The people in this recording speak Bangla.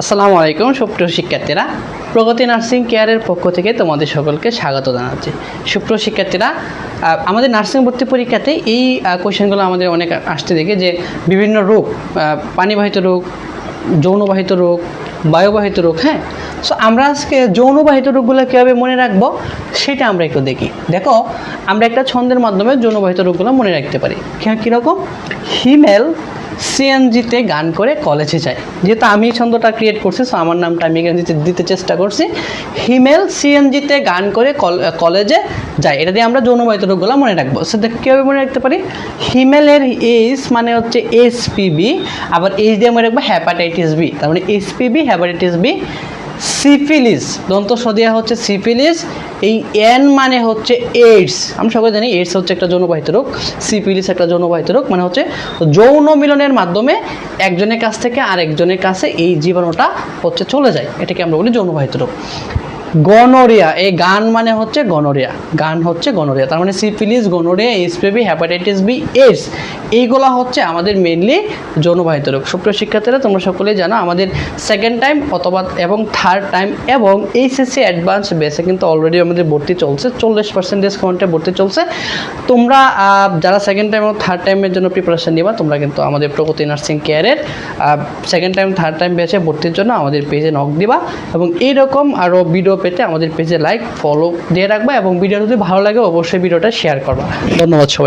আসসালামু আলাইকুম, সুপ্রিয় শিক্ষার্থীরা। প্রগতি নার্সিং কেয়ারের পক্ষ থেকে তোমাদের সকলকে স্বাগত জানাচ্ছি। সুপ্রিয় শিক্ষার্থীরা আমাদের নার্সিং ভর্তি পরীক্ষাতে এই কোয়েশ্চেনগুলো আমাদের অনেক আসতে দেখে যে বিভিন্ন রোগ পানিবাহিত রোগ, যৌনবাহিত রোগ, বায়ুবাহিত রোগ হ্যাঁ? সো আমরা আজকে যৌনবাহিত রোগগুলো কীভাবে মনে রাখব, সেটা আমরা একটু দেখি। দেখো, আমরা একটা ছন্দের মাধ্যমে যৌনবাহিত রোগগুলো মনে রাখতে পারি। কীরকম? হিমেল সিএনজিতে গান করে কলেজে যায়। যেহেতু আমি ছন্দটা ক্রিয়েট করছি সো আমার নামটা আমি এখানে দিতে- চেষ্টা করছি। হিমেল সিএনজিতে গান করে কল- কলেজে যায়। এটা দিয়ে আমরা যৌনবাহিত রোগগুলো মনে রাখব। সেটা কীভাবে মনে রাখতে পারি? হিমেলের এইস মানে হচ্ছে এসপিবি আবার এইচ দিয়ে মনে রাখব হ্যাপাটাইটিস বি তার মানে এসপিবি হ্যাপাটাইটিস বি সিফিলিস, দন্ত সদিয়া হচ্ছে সিফিলিস, এই এন মানে হচ্ছে এইডস আমি সবাই জানি এইডস হচ্ছে একটা যৌনবাহিত রোগ, সিফিলিস একটা যৌনবাহিত রোগ মানে হচ্ছে যৌন মিলনের মাধ্যমে একজনের কাছ থেকে আরেকজনের কাছে এই জীবাণুটা হচ্ছে চলে যায়। এটাকে আমরা বলি যৌনবাহিত রোগ। গনোরিয়া এই গান মানে হচ্ছে গনোরিয়া গান হচ্ছে গনোরিয়া তার মানে syphilis gonorrhoea HPV hepatitis B AIDS এইগুলা হচ্ছে আমাদের মেনলি যৌনবাহিত রোগ। সুপ্রিয় শিক্ষার্থীরা, তোমরা সকলেই জানো, আমাদের সেকেন্ড টাইম অথবা এবং থার্ড টাইম এবং এইচএসসি অ্যাডভান্স বেসে কিন্তু অলরেডি আমাদের ভর্তি চলছে, চল্লিশ পার্সেন্ট ডিসকাউন্টে ভর্তি চলছে। তোমরা যারা সেকেন্ড টাইম এবং থার্ড টাইমের জন্য প্রিপারেশন নিবা, তোমরা কিন্তু আমাদের প্রগতি নার্সিং কেয়ারের সেকেন্ড টাইম থার্ড টাইম বেসে ভর্তির জন্য আমাদের পেজে নক দিবা এবং এইরকম আরও ভিডিও পেতে আমাদের পেজে লাইক ফলো দিয়ে রাখবা এবং ভিডিও যদি ভালো লাগে অবশ্যই ভিডিওটা শেয়ার করবা। ধন্যবাদ সবাই